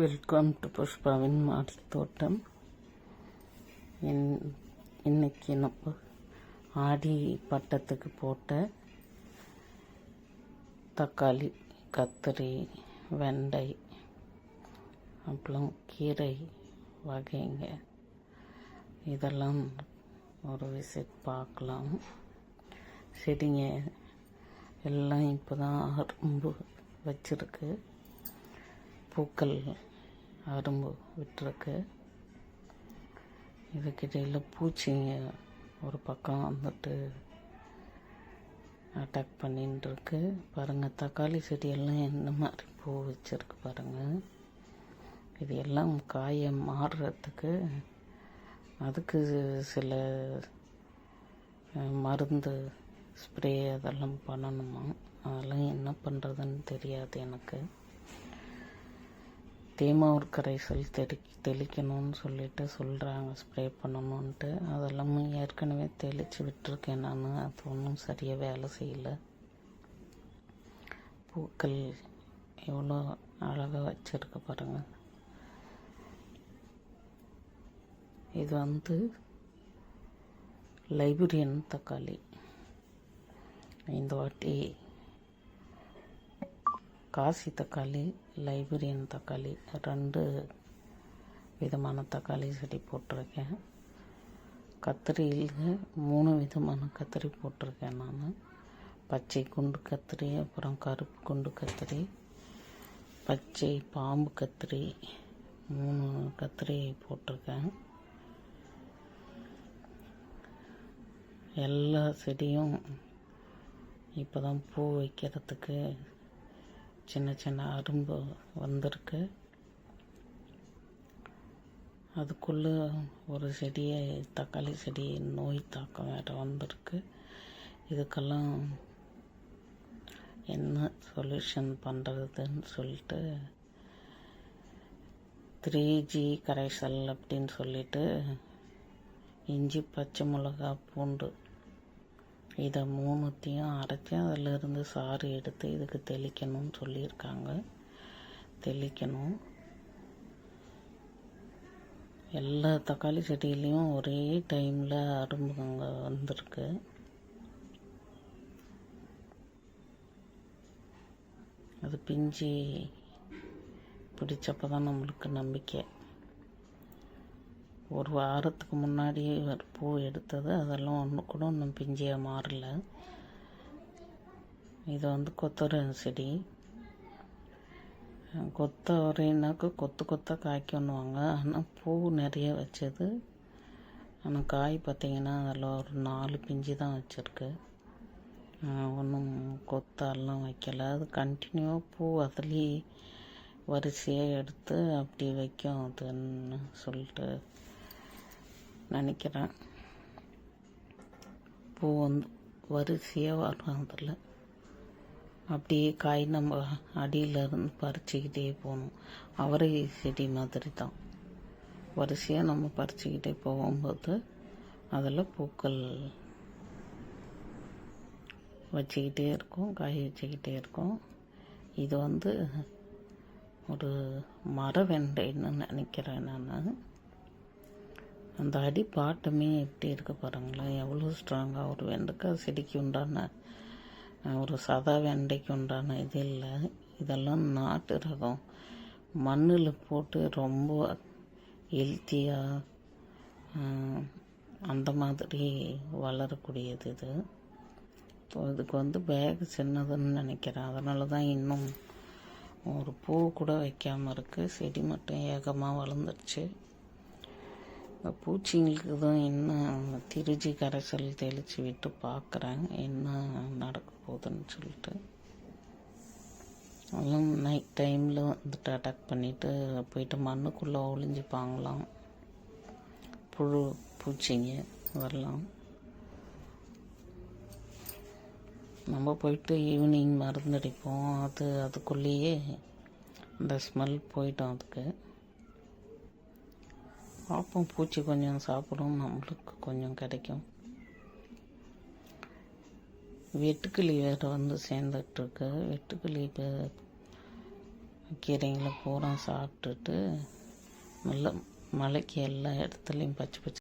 Welcome to புஷ்பாவின் மாடி தோட்டம் இன் இன்னைக்கு நம்ம ஆடி பட்டத்துக்கு போட்ட தக்காளி கத்திரி வெண்டை அப்புறம் கீரை வகைங்க. இதெல்லாம் ஒரு விசிட் பார்க்கலாம். செடிங்க எல்லாம் இப்போ தான் அரும்பு வச்சுருக்கு. பூக்கள் அரும்பு விட்டுருக்கு. இதுக்கிடையில் பூச்சிங்க ஒரு பக்கம் வந்துட்டு அட்டாக் பண்ணின்னு இருக்கு பாருங்கள் தக்காளி செடியெல்லாம் என்ன மாதிரி பூ வச்சுருக்கு பாருங்கள் இது எல்லாம் காயை மாறுறதுக்கு அதுக்கு சில மருந்து ஸ்ப்ரே அதெல்லாம் பண்ணணுமா? அதெல்லாம் என்ன பண்ணுறதுன்னு தெரியாது எனக்கு. தேமாவூர் கரைசல் தெளி தெளிக்கணும்னு சொல்லிட்டு சொல்கிறாங்க ஸ்ப்ரே பண்ணணுன்ட்டு அதெல்லாம் ஏற்கனவே தெளித்து விட்டுருக்கேன் நான். அது ஒன்றும் சரியாக வேலை செய்யலை. பூக்கள் எவ்வளோ அழகாக வச்சுருக்க பாருங்கள் இது வந்து லைப்ரரியன் தக்காளி. இந்த வாட்டி காசி தக்காளி லைப்ரரியன் தக்காளி ரெண்டு விதமான தக்காளி செடி போட்டிருக்கேன். கத்திரியில் மூணு விதமான கத்திரி போட்டிருக்கேன் நான். பச்சை குண்டு கத்திரி அப்புறம் கருப்பு குண்டு கத்திரி பச்சை பாம்பு கத்திரி மூணு கத்திரி போட்டிருக்கேன். எல்லா செடியும் இப்போ தான் பூ வைக்கிறதுக்கு சின்ன சின்ன அரும்பு வந்திருக்கு. அதுக்குள்ளே ஒரு செடியை தக்காளி செடி நோய் தாக்கம் வேறு வந்திருக்கு. இதுக்கெல்லாம் என்ன சொல்யூஷன் பண்ணுறதுன்னு சொல்லிட்டு த்ரீ ஜி கரைசல் அப்படின்னு சொல்லிட்டு இஞ்சி பச்சை மிளகா பூண்டு இதை மூணுத்தையும் அரைச்சி அதிலிருந்து சாறு எடுத்து இதுக்கு தெளிக்கணும்னு சொல்லியிருக்காங்க. தெளிக்கணும். எல்லா தக்காளி செடியிலையும் ஒரே டைமில் அரும்புங்க வந்திருக்கு. அது பிஞ்சு பிடிச்சப்போ தான் நம்மளுக்கு நம்பிக்கை. ஒரு வாரத்துக்கு முன்னாடி பூ எடுத்தது அதெல்லாம் ஒன்று கூட ஒன்றும் பிஞ்சியாக மாறல. இது வந்து கொத்தவரை செடி. கொத்தவரைனாக்க கொத்து கொத்தாக காய்க்கணுவாங்க ஆனால் பூ நிறைய வச்சது. ஆனால் காய் பார்த்தீங்கன்னா அதில் ஒரு நாலு பிஞ்சு தான் வச்சுருக்கு ஒன்றும் கொத்தாலாம் வைக்கல. அது கண்டினியூவாக பூ அதுலேயே வரிசையாக எடுத்து அப்படி வைக்கும். அதுன்னு சொல்லிட்டு நினைக்கிறேன். பூ வந்து வரிசையாக வரும் அப்படியே காய் நம்ம அடியில இருந்து பறிச்சுக்கிட்டே போகணும். அவரை செடி மாதிரி தான் வரிசையாக நம்ம பறிச்சுக்கிட்டே போகும்போது அதில் பூக்கள் வச்சுக்கிட்டே இருக்கும் காய் வச்சுக்கிட்டே இருக்கும். இது வந்து ஒரு மர வெண்டைன்னு நினைக்கிறேன் நான். அந்த அடி பாட்டமே எப்படி இருக்க பாருங்களேன் எவ்வளோ ஸ்ட்ராங்காக ஒரு வெண்டைக்காய் செடிக்கு உண்டான ஒரு சதா வெண்டைக்கு உண்டான இது இல்லை. இதெல்லாம் நாட்டு ரகம். மண்ணில் போட்டு ரொம்ப ஹெல்த்தியாக அந்த மாதிரி வளரக்கூடியது இது. ஸோ இதுக்கு வந்து பேக் சின்னதுன்னு நினைக்கிறேன். அதனால தான் இன்னும் ஒரு பூ கூட வைக்காமல் இருக்குது செடி மட்டும் ஏகமாக வளர்ந்துருச்சு. பூச்சிங்களுக்கு தான் என்ன திருச்சி கரைசல் தெளித்து விட்டு பார்க்குறாங்க என்ன நடக்க போகுதுன்னு சொல்லிட்டு. அதெல்லாம் நைட் டைமில் வந்துட்டு அட்டாக் பண்ணிவிட்டு போயிட்டு மண்ணுக்குள்ளே ஒளிஞ்சுப்பாங்களாம் புழு பூச்சிங்க வரலாம் நம்ம போயிட்டு ஈவினிங் மருந்தடிப்போம். அது அதுக்குள்ளேயே அந்த ஸ்மெல் போயிட்டோம் அதுக்கு. பார்ப்போம் பூச்சி கொஞ்சம் சாப்பிடும் நம்மளுக்கு கொஞ்சம் கிடைக்கும். வெட்டுக்கிளி வேறு வந்து சேர்ந்துட்டுருக்கு வெட்டுக்கிளி இப்போ கீரைங்களை பூரா சாப்பிட்டுட்டு நல்ல மலைக்கு எல்லா இடத்துலையும் பச்சை பச்சை